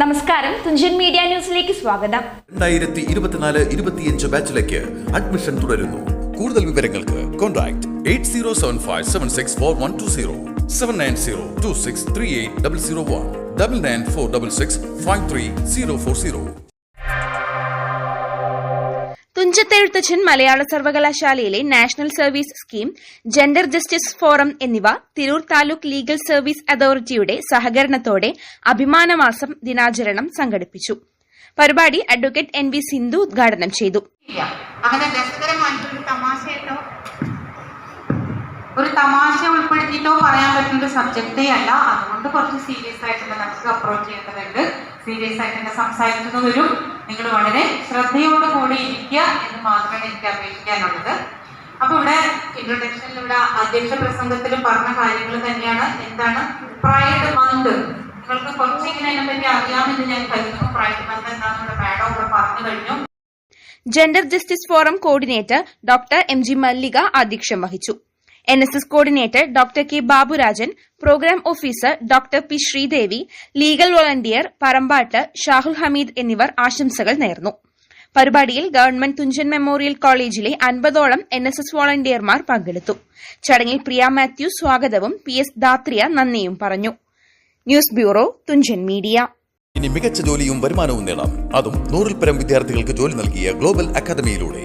നമസ്കാരം. തുഞ്ചൻ മീഡിയ ന്യൂസിലേക്ക് സ്വാഗതം. രണ്ടായിരത്തി ഇരുപത്തിനാല് ഇരുപത്തിയഞ്ച് ബാച്ചിലേക്ക് അഡ്മിഷൻ തുടരുന്നു. കൂടുതൽ വിവരങ്ങൾക്ക് contact eight zero seven five seven six four one two zero seven nine zero two six three eight double zero one double nine four double six five three zero four zero. Thunchathezhuthachan Malayala സർവകലാശാലയിലെ national service scheme gender justice forum എന്നിവ Tirur taluk legal service അതോറിറ്റിയുടെ സഹകരണത്തോടെ അഭിമാനമാസം ദിനാചരണം സംഘടിപ്പിച്ചു. പരിപാടി advocate N V Sindhu ഉദ്ഘാടനം ചെയ്തു. അങ്ങനെ ഒരു തമാശ ഉൾപ്പെടുത്തിയിട്ടോ പറയാൻ പറ്റുന്ന ഒരു സബ്ജക്റ്റേ അല്ല. അതുകൊണ്ട് കുറച്ച് സീരിയസ് ആയിട്ട് നമുക്ക് അപ്രോച്ച് ചെയ്യേണ്ടതുണ്ട്. സീരിയസ് ആയിട്ട് സംസാരിക്കുന്നവരും നിങ്ങൾ വളരെ ശ്രദ്ധയോട് കൂടി ഇരിക്കുക എന്ന് മാത്രമേ എനിക്ക് അപേക്ഷിക്കാനുള്ളത്. അപ്പൊ ഇവിടെ ഇൻട്രൊഡക്ഷനിൽ ഇവിടെ അധ്യക്ഷ പ്രസംഗത്തിൽ പറഞ്ഞ കാര്യങ്ങൾ തന്നെയാണ്. എന്താണ്? പ്രൈഡ് മന്ത് നിങ്ങൾക്ക് കുറച്ചെങ്കിലും അതിനെപ്പറ്റി അറിയാമെന്ന് ഞാൻ കരുതുന്നു. പ്രൈഡ് മന്ത് എന്താണെന്ന് മാഡം ഇവിടെ പറഞ്ഞു കഴിഞ്ഞു. Gender justice forum coordinator doctor M G Mallika അധ്യക്ഷം വഹിച്ചു. N S S coordinator doctor K Baburajan program officer doctor P Sreedevi legal volunteer Parambatt Shahul Hameed എന്നിവർ ആശംസകൾ നേർന്നു. പരിപാടിയിൽ ഗവൺമെന്റ് തുഞ്ചൻ മെമ്മോറിയൽ കോളേജിലെ അൻപതോളം എൻ എസ് എസ് വോളണ്ടിയർമാർ പങ്കെടുത്തു. ചടങ്ങിൽ പ്രിയ മാത്യു സ്വാഗതവും പി എസ് ദാത്രിയ നന്ദിയും പറഞ്ഞു. News bureau Thunchan media. ഇനി മികച്ച ജോലിയും വരുമാനവും നേടാം. അതും നൂറിൽ പരം വിദ്യാർത്ഥികൾക്ക് ജോലി നൽകിയ ഗ്ലോബൽ അക്കാദമിയിലൂടെ